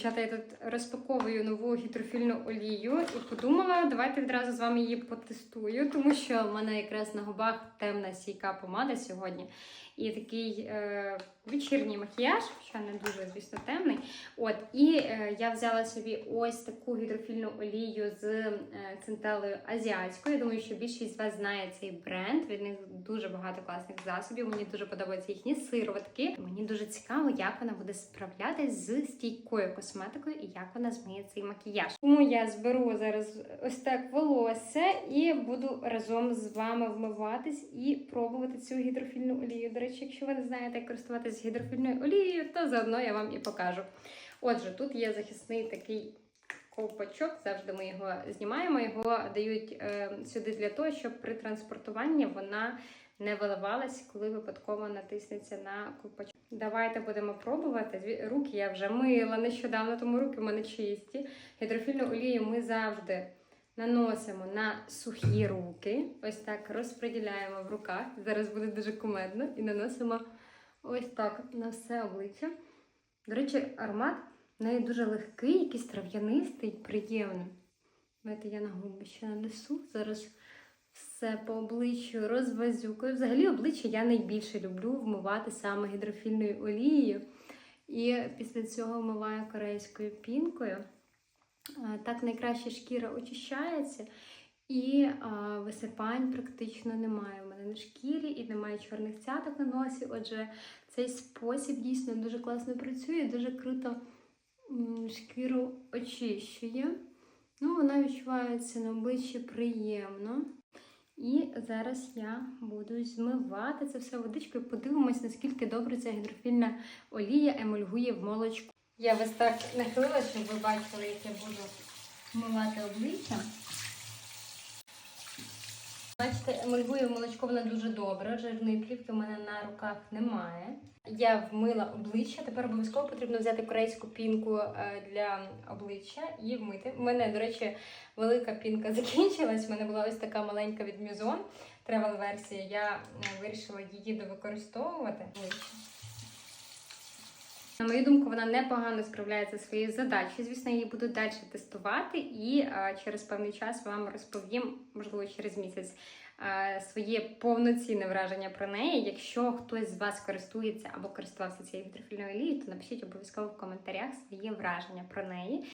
Дівчата, я тут розпаковую нову гідрофільну олію і подумала, давайте відразу з вами її потестую, тому що в мене якраз на губах темна сійка помада сьогодні. І такий е, вечірній макіяж, що не дуже, звісно, темний. От, і е, я взяла собі ось таку гідрофільну олію з е, центелею азіатською. Я думаю, що більшість з вас знає цей бренд. Від них дуже багато класних засобів. Мені дуже подобаються їхні сироватки. Мені дуже цікаво, як вона буде справлятись з стійкою і як вона змиє цей макіяж. Тому я зберу зараз ось так волосся і буду разом з вами вмиватись і пробувати цю гідрофільну олію. До речі, якщо ви не знаєте, як користуватися гідрофільною олією, то заодно я вам і покажу. Отже, тут є захисний такий ковпачок, завжди ми його знімаємо. Його дають е, сюди для того, щоб при транспортуванні вона не виливалась, коли випадково натиснеться на ковпачок. Давайте будемо пробувати. Руки я вже мила нещодавно, тому руки в мене чисті. Гідрофільну олію ми завжди наносимо на сухі руки. Ось так розподіляємо в руках. Зараз буде дуже кумедно. І наносимо ось так на все обличчя. До речі, аромат в неї дуже легкий, якийсь трав'янистий, приємний. Давайте я на губи ще нанесу. Зараз все по обличчю розвазюкою. Взагалі, обличчя я найбільше люблю вмивати саме гідрофільною олією. І після цього вмиваю корейською пінкою. Так найкраще шкіра очищається. І висипань практично немає в мене на шкірі і немає чорних цяток на носі. Отже, цей спосіб дійсно дуже класно працює, дуже круто шкіру очищує. Ну, вона відчувається на обличчі приємно. І зараз я буду змивати це все водичкою. Подивимось, наскільки добре ця гідрофільна олія емульгує в молочку. Я ось так нахилила, щоб ви бачили, як я буду мивати обличчя. Бачите, емульгує молочко вона дуже добре. Жирної плівки в мене на руках немає. Я вмила обличчя. Тепер обов'язково потрібно взяти корейську пінку е, для обличчя і вмити. У мене, до речі, велика пінка закінчилась. У мене була ось така маленька від Мюзон тревел версія. Я вирішила її довикористовувати. На мою думку, вона непогано справляється зі своєю задачею. Звісно, її буду далі тестувати і а, через певний час вам розповім, можливо, через місяць, а, своє повноцінне враження про неї. Якщо хтось з вас користується або користувався цією гідрофільною олією, то напишіть обов'язково в коментарях своє враження про неї.